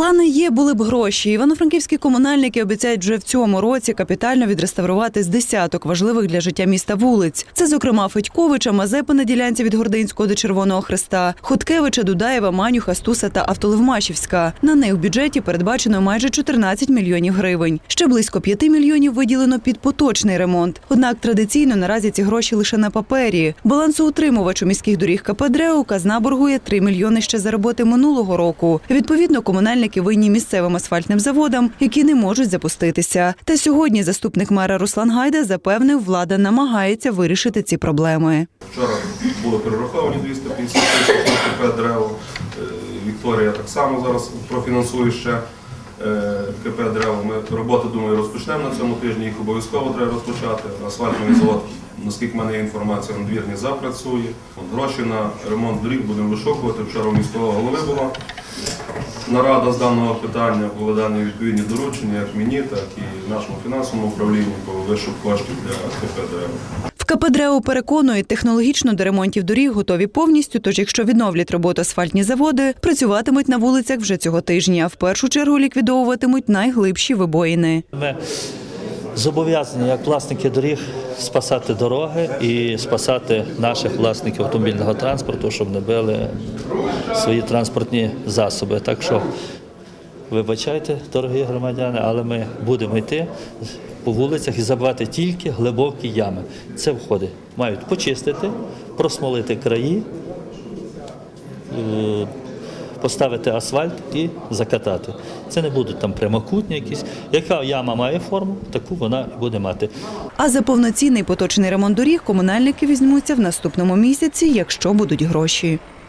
Плани є, були б гроші. Івано-франківські комунальники обіцяють вже в цьому році капітально відреставрувати з десяток важливих для життя міста вулиць. Це, зокрема, Федьковича, Мазепи на ділянці від Гординського до Червоного Хреста, Хуткевича, Дудаєва, Манюха, Стуса та Автолевмашівська. На них в бюджеті передбачено майже 14 мільйонів гривень. Ще близько 5 мільйонів виділено під поточний ремонт. Однак традиційно наразі ці гроші лише на папері. Балансоутримувачу міських доріг КП «Дрео» казна боргує 3 мільйони ще за роботи минулого року. Відповідно, комунальники винні місцевим асфальтним заводам, які не можуть запуститися. Та сьогодні заступник мера Руслан Гайда запевнив, влада намагається вирішити ці проблеми. Вчора були перераховані 250 тисяч КП «Древо». Е, Вікторія так само зараз профінансує ще е, КП «Древо». Ми роботи, думаю, розпочнемо на цьому тижні. Їх обов'язково треба розпочати. Асфальтний завод, наскільки в мене є інформація, надвірні запрацює. Гроші на ремонт доріг будемо вишукувати. Вчора у міського голови була нарада з даного питання, були дані відповідні доручення, як мені, так і нашому фінансовому управлінню по вишук коштів для КП «Древо». В КП переконують, технологічно до ремонтів доріг готові повністю, тож якщо відновлять роботу асфальтні заводи, працюватимуть на вулицях вже цього тижня. В першу чергу ліквідовуватимуть найглибші вибоїни. Зобов'язані як власники доріг спасати дороги і спасати наших власників автомобільного транспорту, щоб не били свої транспортні засоби. Так що вибачайте, дорогі громадяни, але ми будемо йти по вулицях і забивати тільки глибокі ями. Це входить. Мають почистити, просмолити краї. Поставити асфальт і закатати. Це не будуть там прямокутні якісь. Яка яма має форму, таку вона буде мати. А за повноцінний поточний ремонт доріг комунальники візьмуться в наступному місяці, якщо будуть гроші.